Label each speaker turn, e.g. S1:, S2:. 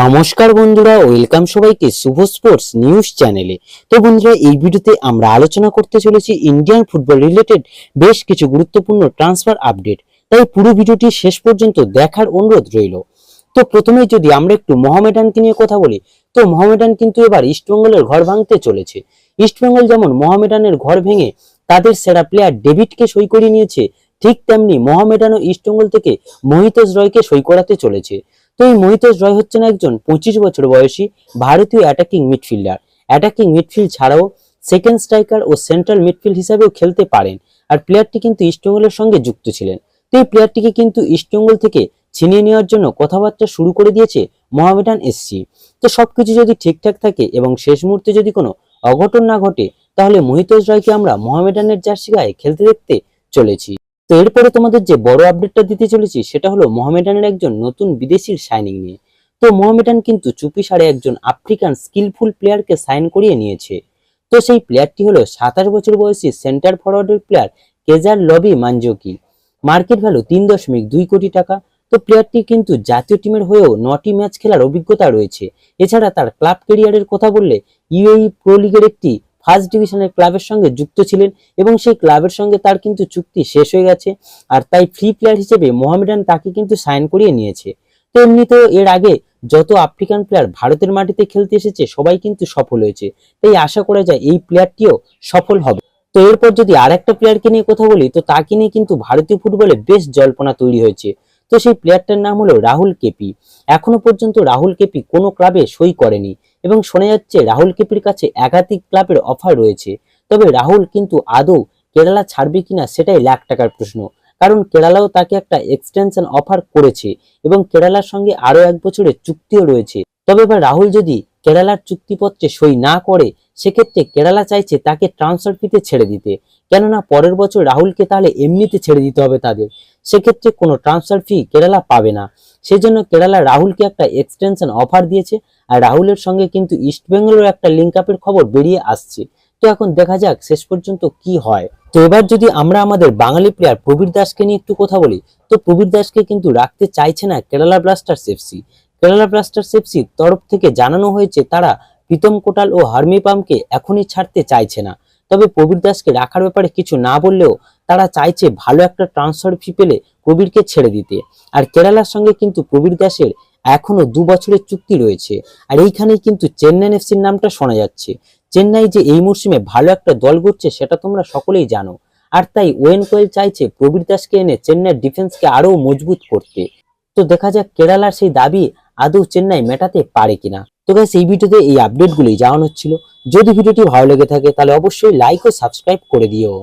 S1: নমস্কার বন্ধুরা, ওয়েলকাম সবাইকে শুভ স্পোর্টস নিউজ চ্যানেলে। তো বন্ধুরা, এই ভিডিওতে আমরা আলোচনা করতে চলেছি ইন্ডিয়ান ফুটবল রিলেটেড বেশ কিছু গুরুত্বপূর্ণ ট্রান্সফার আপডেট। তাই পুরো ভিডিওটি শেষ পর্যন্ত দেখার অনুরোধ রইল। তো প্রথমেই যদি আমরা একটু মোহামেডানকে নিয়ে কথা বলি, তো মোহামেডান কিন্তু এবার ইস্টবেঙ্গলের ঘর ভাঙতে চলেছে। ইস্টবেঙ্গল যেমন মোহামেডানের ঘর ভেঙে তাদের সেরা প্লেয়ার ডেভিডকে সই করিয়ে নিয়েছে, ঠিক তেমনি মোহামেডানও ইস্টবেঙ্গল থেকে মোহিতোজ রয়কে সই করাতে চলেছে। তো এই মোহিতোজ রয় হচ্ছেন একজন পঁচিশ বছর বয়সী ভারতীয় অ্যাটাকিং মিডফিল্ডার অ্যাটাকিং মিডফিল্ড ছাড়াও সেকেন্ড স্ট্রাইকার ও সেন্ট্রাল মিডফিল্ড হিসাবেও খেলতে পারেন। আর প্লেয়ারটি কিন্তু ইস্টবেঙ্গলের সঙ্গে যুক্ত ছিলেন। তো এই প্লেয়ারটিকে কিন্তু ইস্টবেঙ্গল থেকে ছিনিয়ে নেওয়ার জন্য কথাবার্তা শুরু করে দিয়েছে মোহামেডান এসসি তো সবকিছু যদি ঠিকঠাক থাকে এবং শেষ মুহূর্তে যদি কোনো অঘটন না ঘটে, তাহলে মোহিতোজ রয়কে আমরা মোহামেডানের জার্সি গায়ে খেলতে দেখতে চলেছি। তো এরপরে তোমাদের যে বড় আপডেটটা দিতে চলেছি, সেটা হলো মোহামেডানের একজন নতুন বিদেশির সাইনিং নিয়ে। তো মোহামেডান কিন্তু চুপি সাড়ে একজন আফ্রিকান স্কিলফুল প্লেয়ারকে সাইন করিয়ে নিয়েছে। তো সেই প্লেয়ারটি হলো সাতাশ বছর বয়সী centre ফরওয়ার্ডের player Cesar Lobi Manzoki market value তিন দশমিক দুই কোটি টাকা। তো প্লেয়ারটি কিন্তু জাতীয় টিমের হয়েও নটি ম্যাচ খেলার অভিজ্ঞতা রয়েছে। এছাড়া তার ক্লাব ক্যারিয়ারের কথা বললে ইউএই প্রো লিগের একটি ফার্স্ট ডিভিশনের ক্লাবের সঙ্গে যুক্ত ছিলেন এবং সেই ক্লাবের সঙ্গে তার কিন্তু চুক্তি শেষ হয়ে গেছে। আর তাই ফ্রি প্লেয়ার হিসেবে মোহামেডান তাকে কিন্তু সাইন করিয়ে নিয়েছে। তো এমনিতেও এর আগে যত আফ্রিকান প্লেয়ার ভারতের মাটিতে খেলতে এসেছে, সবাই কিন্তু সফল হয়েছে। তাই আশা করা যায় এই প্লেয়ারটিও সফল হবে। তো এরপর যদি আর একটা প্লেয়ারকে নিয়ে কথা বলি, তো তাকে নিয়ে কিন্তু ভারতীয় ফুটবলে বেশ জল্পনা তৈরি হয়েছে। তো সেই প্লেয়ারটার নাম হলো রাহুল কেপি। এখনও পর্যন্ত রাহুল কেপি কোনো ক্লাবে সই করেনি। এবং শোনা যাচ্ছে রাহুল কেপির কাছে একাধিক ক্লাবের অফার রয়েছে। তবে রাহুল কিন্তু আদৌ কেরালা ছাড়বে কিনা সেটাই লাখ টাকার প্রশ্ন। কারণ কেরালাও তাকে একটা এক্সটেনশন অফার করেছে এবং কেরালার সঙ্গে আরও এক বছরের চুক্তিও রয়েছে। তবে এবার রাহুল যদি কেরালার চুক্তিপত্রে সই না করে, সেক্ষেত্রে কেরালা চাইছে তাকে ট্রান্সফার ফিতে ছেড়ে দিতে। কেননা পরের বছর রাহুলকে তাহলে এমনিতে ছেড়ে দিতে হবে তাদের। সেক্ষেত্রে কোনো ট্রান্সফার ফি কেরালা পাবে না। সেজন্য কেরালা রাহুলকে একটা এক্সটেনশন অফার দিয়েছে, আর রাহুলের সঙ্গে কিন্তু ইস্টবেঙ্গলের একটা লিঙ্ক আপের খবর বেরিয়ে আসছে। তো এখন দেখা যাক শেষ পর্যন্ত কি হয়। তো এবার যদি আমরা আমাদের বাঙালি প্লেয়ার প্রবীর দাসকে নিয়ে একটু কথা বলি, তো প্রবীর দাসকে কিন্তু রাখতে চাইছে না Kerala blasters FC Kerala blasters এফসির তরফ থেকে জানানো হয়েছে তারা প্রীতম কোটাল ও হার্মি পামকে এখনই ছাড়তে চাইছে না। তবে প্রবীর দাসকে রাখার ব্যাপারে কিছু না বললেও তারা চাইছে ভালো একটা ট্রান্সফার ফি পেলে প্রবীরকে ছেড়ে দিতে। আর কেরালার সঙ্গে কিন্তু প্রবীর দাসের এখনও দু বছরের চুক্তি রয়েছে। আর এইখানেই কিন্তু চেন্নাই এফসির নামটা শোনা যাচ্ছে। চেন্নাই যে এই মরশুমে ভালো একটা দল করছে সেটা তোমরা সকলেই জানো। আর তাই ওয়েন কোয়েল চাইছে প্রবীর দাসকে এনে চেন্নাইয়ের ডিফেন্সকে আরও মজবুত করতে। তো দেখা যাক কেরালার সেই দাবি আদৌ চেন্নাই মেটাতে পারে কিনা। তো গাইস এই ভিডিওতে এই আপডেটগুলি জানানো হচ্ছিল যদি ভিডিওটি ভালো লেগে থাকে, তাহলে অবশ্যই লাইক ও সাবস্ক্রাইব করে দিও।